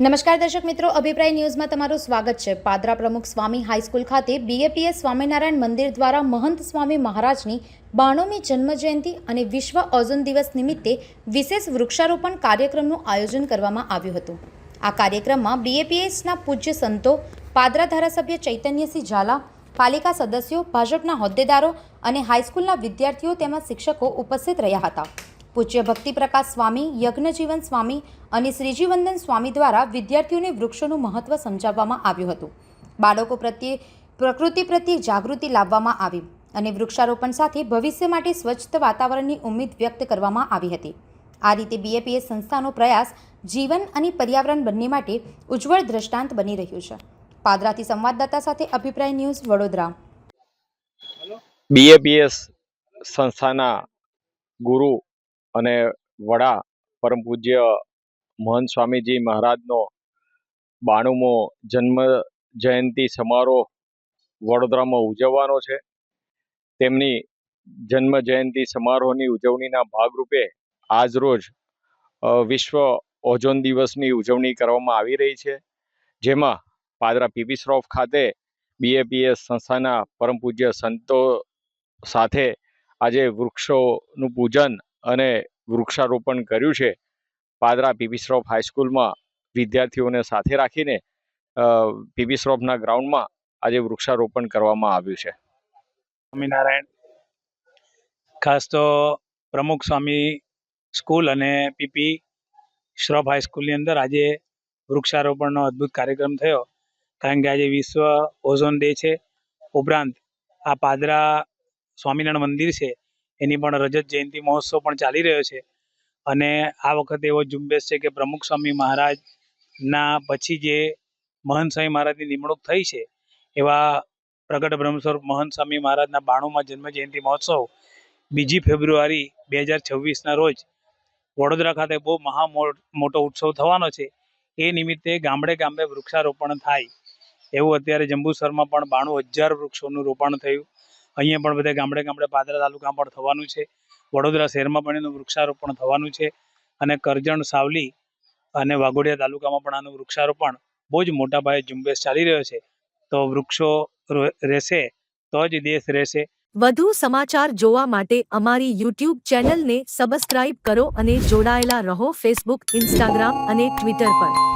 નમસ્કાર દર્શક મિત્રો, અભિપ્રાય ન્યૂઝમાં તમારું સ્વાગત છે. પાદરા પ્રમુખ સ્વામી હાઈસ્કૂલ ખાતે બીએપીએસ સ્વામિનારાયણ મંદિર દ્વારા મહંત સ્વામી મહારાજની બાણુમી જન્મજયંતિ અને વિશ્વ ઓઝોન દિવસ નિમિત્તે વિશેષ વૃક્ષારોપણ કાર્યક્રમનું આયોજન કરવામાં આવ્યું હતું. આ કાર્યક્રમમાં બીએપીએસના પૂજ્ય સંતો, પાદરા ધારાસભ્ય ચૈતન્યસિંહ ઝાલા, પાલિકા સદસ્યો, ભાજપના હોદ્દેદારો અને હાઈસ્કૂલના વિદ્યાર્થીઓ તેમજ શિક્ષકો ઉપસ્થિત રહ્યા હતા. પૂજ્ય ભક્તિપ્રકાશ સ્વામી, યજ્ઞજીવન સ્વામી અને શ્રીજીવંદન સ્વામી દ્વારા વિદ્યાર્થીઓને વૃક્ષોનું મહત્વ સમજાવવામાં આવ્યું હતું. બાળકો પ્રત્યે પ્રકૃતિ પ્રત્યે જાગૃતિ લાવવામાં આવી અને વૃક્ષારોપણ સાથે ભવિષ્ય માટે સ્વચ્છ વાતાવરણની ઉમ્મીદ વ્યક્ત કરવામાં આવી હતી. આ રીતે બીએપીએસ સંસ્થાનો પ્રયાસ જીવન અને પર્યાવરણ બંને માટે ઉજ્જવળ દ્રષ્ટાંત બની રહ્યું છે. પાદરાથી સંવાદદાતા સાથે અભિપ્રાય ન્યૂઝ વડોદરા. બીએપીએસ સંસ્થાના ગુરુ અને વડા પરમ પૂજ્ય મહંત સ્વામીજી મહારાજનો બાણુમો જન્મ જયંતિ સમારોહ વડોદરામાં ઉજવવાનો છે. તેમની જન્મ જયંતિ સમારોહની ઉજવણીના ભાગરૂપે આજરોજ વિશ્વ ઓઝોન દિવસની ઉજવણી કરવામાં આવી રહી છે. જેમાં પાદરા પીપી શ્રોફ ખાતે બીએપીએસ સંસ્થાના પરમ પૂજ્ય સંતો સાથે આજે વૃક્ષોનું પૂજન અને વૃક્ષારોપણ કર્યું છે. પાદરા પીપી શ્રોફ હાઈસ્કૂલમાં વિદ્યાર્થીઓને સાથે રાખીને પીપી શ્રોફના ગ્રાઉન્ડમાં આજે વૃક્ષારોપણ કરવામાં આવ્યું છે. સ્વામિનારાયણ. ખાસ તો પ્રમુખ સ્વામી સ્કૂલ અને પીપી શ્રોફ હાઈસ્કૂલની અંદર આજે વૃક્ષારોપણનો અદ્ભુત કાર્યક્રમ થયો. કારણ કે આજે વિશ્વ ઓઝોન ડે છે. ઉપરાંત આ પાદરા સ્વામિનારાયણ મંદિર છે. એની પણ રજત જયંતિ મહોત્સવ પણ ચાલી રહ્યો છે. અને આ વખતે એવો ઝુંબેશ છે કે પ્રમુખ સ્વામી મહારાજના પછી જે મહંત સ્વામી મહારાજની નિમણૂક થઈ છે, એવા પ્રગટ બ્રહ્મસ્વરૂપ મહંત સ્વામી મહારાજના બાણુમાં જન્મ મહોત્સવ બીજી ફેબ્રુઆરી બે હજાર છવ્વીસના રોજ વડોદરા ખાતે બહુ મહા મોટો ઉત્સવ થવાનો છે. એ નિમિત્તે ગામડે ગામડે વૃક્ષારોપણ થાય. એવું અત્યારે જંબુસરમાં પણ બાણું હજાર વૃક્ષોનું રોપણ થયું. અહીંયા પણ બધા ગામડે ગામડે પાદરા તાલુકામાં પણ થવાનું છે. વડોદરા શહેરમાં પણ એનું વૃક્ષારોપણ થવાનું છે અને કરજણ, સાવલી અને વાઘોડિયા તાલુકામાં પણ આનું વૃક્ષારોપણ બહુ જ મોટા પાયે ઝુંબેશ ચાલી રહ્યો છે. તો વૃક્ષો રહેશે તો જ દેશ રહેશે. વધુ સમાચાર જોવા માટે અમારી યુટ્યુબ ચેનલને સબસ્ક્રાઇબ કરો અને જોડાયેલા રહો ફેસબુક ઇન્સ્ટાગ્રામ અને ટ્વિટર પર.